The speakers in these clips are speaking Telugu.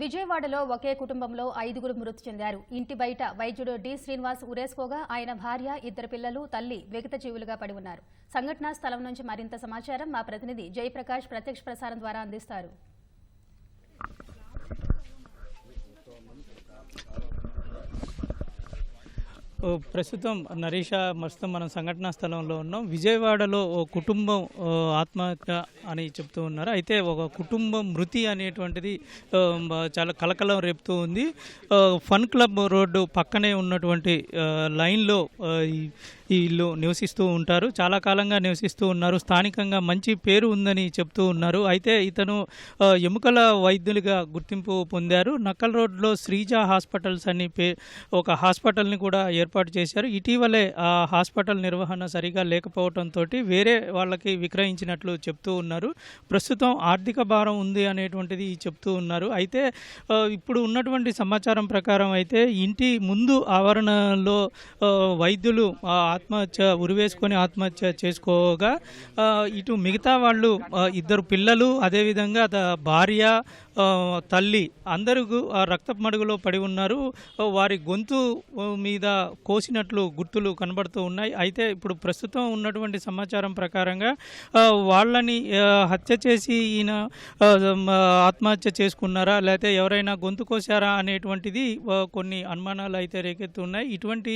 విజయవాడలో ఒకే కుటుంబంలో ఐదుగురు మృతి చెందారు. ఇంటి బయట వైద్యుడు డి. శ్రీనివాస్ ఉరేసుకోగా ఆయన భార్య ఇద్దరు పిల్లలు తల్లి విగత జీవులుగా పడి ఉన్నారు. సంఘటనా స్థలం నుంచి మరింత సమాచారం మా ప్రతినిధి జయప్రకాష్ ప్రత్యక్ష ప్రసారం ద్వారా అందిస్తారు. ప్రస్తుతం నరీష ప్రస్తుతం మనం సంఘటనా స్థలంలో ఉన్నాం. విజయవాడలో ఓ కుటుంబం ఆత్మహత్య అని చెప్తూ ఉన్నారు. అయితే ఒక కుటుంబం మృతి అనేటువంటిది చాలా కలకలం రేపుతూ ఉంది. ఫన్ క్లబ్ రోడ్డు పక్కనే ఉన్నటువంటి లైన్లో వీళ్ళు నివసిస్తూ ఉంటారు. చాలా కాలంగా నివసిస్తూ ఉన్నారు. స్థానికంగా మంచి పేరు ఉందని చెప్తూ ఉన్నారు. అయితే ఇతను ఎముకల వైద్యులుగా గుర్తింపు పొందారు. నక్కల్ రోడ్లో శ్రీజ హాస్పిటల్స్ అని పే ఒక హాస్పిటల్ని కూడా ఏర్పాటు చేశారు. ఇటీవలే ఆ హాస్పిటల్ నిర్వహణ సరిగా లేకపోవడంతో వేరే వాళ్ళకి విక్రయించినట్లు చెప్తూ ఉన్నారు. ప్రస్తుతం ఆర్థిక భారం ఉంది అనేటువంటిది చెప్తూ ఉన్నారు. అయితే ఇప్పుడు ఉన్నటువంటి సమాచారం ప్రకారం అయితే ఇంటి ముందు ఆవరణలో వైద్యులు ఆత్మహత్య ఉరివేసుకొని ఆత్మహత్య చేసుకోగా ఆ, ఇటు మిగతా వాళ్ళు ఇద్దరు పిల్లలు అదేవిధంగా భార్య తల్లి అందరూ ఆ రక్తపు మడుగులో పడి ఉన్నారు. వారి గొంతు మీద కోసినట్లు గుర్తులు కనబడుతూ ఉన్నాయి. అయితే ఇప్పుడు ప్రస్తుతం ఉన్నటువంటి సమాచారం ప్రకారంగా వాళ్ళని హత్య చేసి ఈయన ఆత్మహత్య చేసుకున్నారా? లేకపోతే ఎవరైనా గొంతు కోసారా అనేటువంటిది కొన్ని అనుమానాలు అయితే రేకెత్తున్నాయి. ఇటువంటి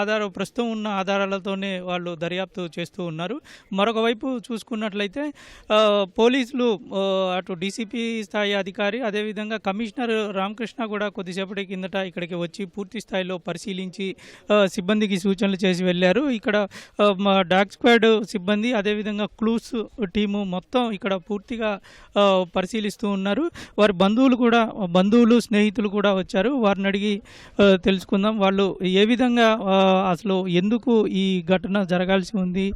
ఆధార ప్రస్తుతం ఉన్న ఆధారాలతోనే వాళ్ళు దర్యాప్తు చేస్తూ ఉన్నారు. మరొక వైపు చూసుకున్నట్లయితే పోలీసులు అటు డీసీపీ స్థాయి అధికారి అదేవిధంగా కమిషనర్ రామకృష్ణ కూడా కొద్దిసేపటి కిందట ఇక్కడికి వచ్చి పూర్తి స్థాయిలో పరిశీలించి సిబ్బందికి సూచనలు చేసి వెళ్ళారు. ఇక్కడ మా డాగ్ స్క్వాడ్ సిబ్బంది అదేవిధంగా క్లూస్ టీము మొత్తం ఇక్కడ పూర్తిగా పరిశీలిస్తూ ఉన్నారు. వారి బంధువులు కూడా బంధువులు స్నేహితులు కూడా వచ్చారు. వారిని అడిగి తెలుసుకుందాం. వాళ్ళు ఏ విధంగా అసలు ఎందుకు ఈ ఘటన జరగాల్సి ఉంది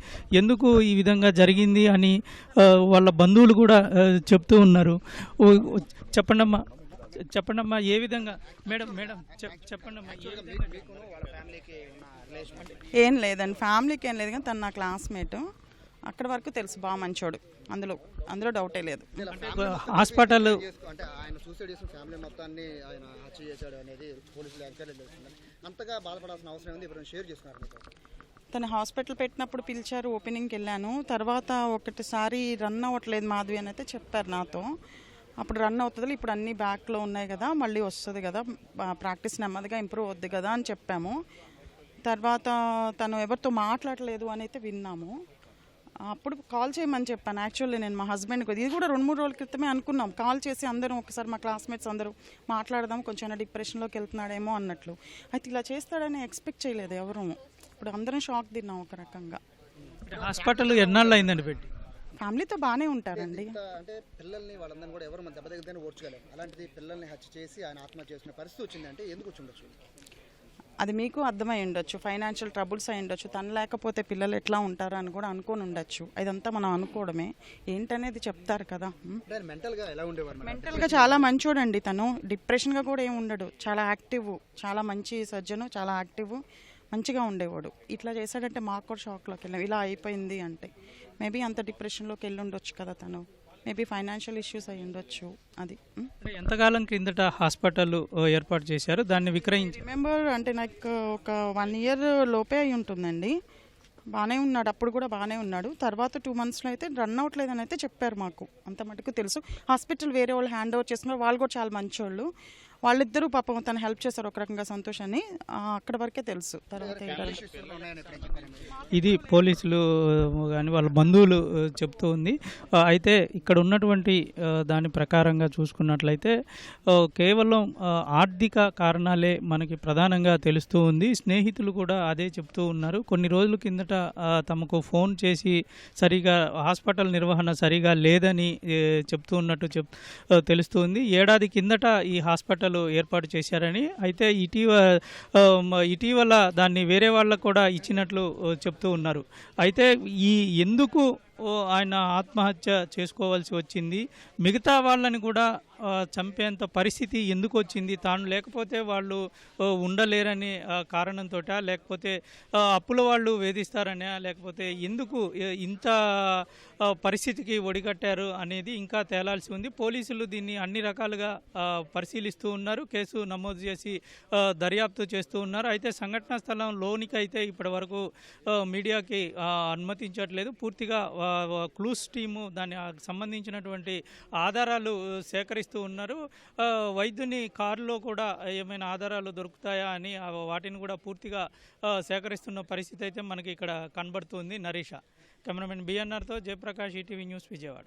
ఎందుకు ఈ విధంగా జరిగింది అని వాళ్ళ బంధువులు కూడా చెప్తూ ఉన్నారు. చెప్పండమ్మా. చెప్పండమ్మా ఏ విధంగా? మేడం మేడం చెప్- చెప్పండమ్మా ఏ లేదండి ఫ్యామిలీకి ఏం లేదు కానీ తను నా క్లాస్మేట్. అక్కడ వరకు తెలుసు బాగా మంచోడు. అందులో అందులో డౌటే లేదు. హాస్పిటల్ చేసుకో- అంటే ఆయన సూసైడ్ చేసిన ఫ్యామిలీ మొత్తాన్ని ఆయన హత్య చేశాడు అనేది పోలీసులు ఎంక్వైరీ చేస్తున్నారు అంతగా బాధపడాల్సిన అవసరం ఉంది ఇప్పుడు షేర్ చేసుకున్నారు మీతో? తను హాస్పిటల్ పెట్టినప్పుడు పిలిచారు ఓపెనింగ్కి వెళ్ళాను. తర్వాత ఒకటిసారి రన్ అవ్వట్లేదు మాధవి అని అయితే చెప్పారు నాతో. అప్పుడు రన్ అవుతుంది. ఇప్పుడు అన్నీ బ్యాక్లో ఉన్నాయి కదా మళ్ళీ వస్తుంది కదా. ప్రాక్టీస్ నెమ్మదిగా ఇంప్రూవ్ అవుద్ది కదా అని చెప్పాము. తర్వాత తను ఎవరితో మాట్లాడలేదు అని అయితే విన్నాము. అప్పుడు కాల్ చేయమని చెప్పాను. యాక్చువల్లీ నేను మా హస్బెండ్కి ఇది కూడా రెండు మూడు రోజుల క్రితమే అనుకున్నాం. కాల్ చేసి అందరం ఒకసారి మా క్లాస్మేట్స్ అందరూ మాట్లాడదాం కొంచెం డిప్రెషన్లోకి వెళ్తున్నాడేమో అన్నట్లు. అయితే ఇలా చేస్తాడని ఎక్స్పెక్ట్ చేయలేదు ఎవరూ. ఇప్పుడు అందరం షాక్ తిన్నాం ఒక రకంగా. హాస్పిటల్ ఎన్నాళ్ళు అయిందండి పెట్టి? ఫ్యామిలీతో బాగానే ఉంటారండి. అంటే పిల్లల్ని వాళ్ళందరినీ కూడా ఎవరు మన దెబ్బ తగ్గితేనే ఓర్చుకోలేరు అలాంటిది పిల్లల్ని హత్య చేసి ఆయన ఆత్మహత్య చేసుకునే పరిస్థితి వచ్చింది అంటే ఎందుకు వచ్చి ఉండొచ్చు అది మీకు అర్థమై ఉండొచ్చు ఫైనాన్షియల్ ట్రబుల్స్ అయి ఉండొచ్చు తను లేకపోతే పిల్లలు ఎట్లా ఉంటారు అని కూడా అనుకొని ఉండొచ్చు. ఇదంతా మనం అనుకోవడమే. ఏంటనేది చెప్తారు కదా మెంటల్గా చాలా మంచోడండి తను. డిప్రెషన్గా కూడా ఏమి ఉండడు. చాలా యాక్టివ్ చాలా మంచి సర్జను చాలా యాక్టివ్ మంచిగా ఉండేవాడు. ఇట్లా చేశాడంటే మాకు కూడా షాక్లోకి వెళ్ళాం. ఇలా అయిపోయింది అంటే మేబీ అంత డిప్రెషన్లోకి వెళ్ళి ఉండొచ్చు కదా తను. మేబీ ఫైనాన్షియల్ ఇష్యూస్ అయి ఉండొచ్చు అది. ఎంతకాలం క్రిందట హాస్పిటల్ ఏర్పాటు చేశారు? దాన్ని విక్రయించి రిమెంబర్ అంటే నాకు ఒక వన్ ఇయర్ లోపే అయి ఉంటుందండి. బాగానే ఉన్నాడు. అప్పుడు కూడా బాగానే ఉన్నాడు. తర్వాత టూ మంత్స్లో అయితే రన్ అవ్వట్లేదని అయితే చెప్పారు మాకు. అంత మటుకు తెలుసు. హాస్పిటల్ వేరే వాళ్ళు హ్యాండ్ ఓవర్ చేసుకున్నారు వాళ్ళు కూడా చాలా మంచోళ్ళు. వాళ్ళిద్దరూ పాపం తను హెల్ప్ చేశారు ఒక రకంగా సంతోషాన్ని. ఆ, అక్కడ వరకే తెలుసు. తర్వాత ఇది పోలీసులు కానీ వాళ్ళ బంధువులు చెప్తూ ఉంది. అయితే ఇక్కడ ఉన్నటువంటి దాని ప్రకారంగా చూసుకున్నట్లయితే కేవలం ఆర్థిక కారణాలే మనకి ప్రధానంగా తెలుస్తూ ఉంది. స్నేహితులు కూడా అదే చెప్తూ ఉన్నారు. కొన్ని రోజుల కిందట తమకు ఫోన్ చేసి సరిగా హాస్పిటల్ నిర్వహణ సరిగా లేదని చెప్తూ ఉన్నట్టు చెప్ తెలుస్తుంది ఏడాది కిందట ఈ హాస్పిటల్ ఏర్పాటు చేశారని అయితే ఇటీవ ఇటీవల దాన్ని వేరే వాళ్ళకు కూడా ఇచ్చినట్లు చెప్తూ ఉన్నారు. అయితే ఈ ఎందుకు ఓ ఆయన ఆత్మహత్య చేసుకోవాల్సి వచ్చింది? మిగతా వాళ్ళని కూడా చంపేంత పరిస్థితి ఎందుకు వచ్చింది? తాను లేకపోతే వాళ్ళు ఉండలేరని కారణంతో లేకపోతే అప్పుల వాళ్ళు వేధిస్తారనే? లేకపోతే ఎందుకు ఇంత పరిస్థితికి ఒడిగట్టారు అనేది ఇంకా తేలాల్సి ఉంది. పోలీసులు దీన్ని అన్ని రకాలుగా పరిశీలిస్తూ ఉన్నారు. కేసు నమోదు చేసి దర్యాప్తు చేస్తూ ఉన్నారు. అయితే సంఘటనా స్థలం లోనికైతే అయితే ఇప్పటి వరకు మీడియాకి అనుమతించట్లేదు. పూర్తిగా క్లూస్ టీము దాని సంబంధించినటువంటి ఆధారాలు సేకరిస్తూ ఉన్నారు. వైద్యుని కారులో కూడా ఏమైనా ఆధారాలు దొరుకుతాయా అని వాటిని కూడా పూర్తిగా సేకరిస్తున్న పరిస్థితి అయితే మనకి ఇక్కడ కనబడుతుంది నరీష. కెమెరామెన్ బిఎన్ఆర్తో జయప్రకాష్ ఈటీవీ న్యూస్ విజయవాడ.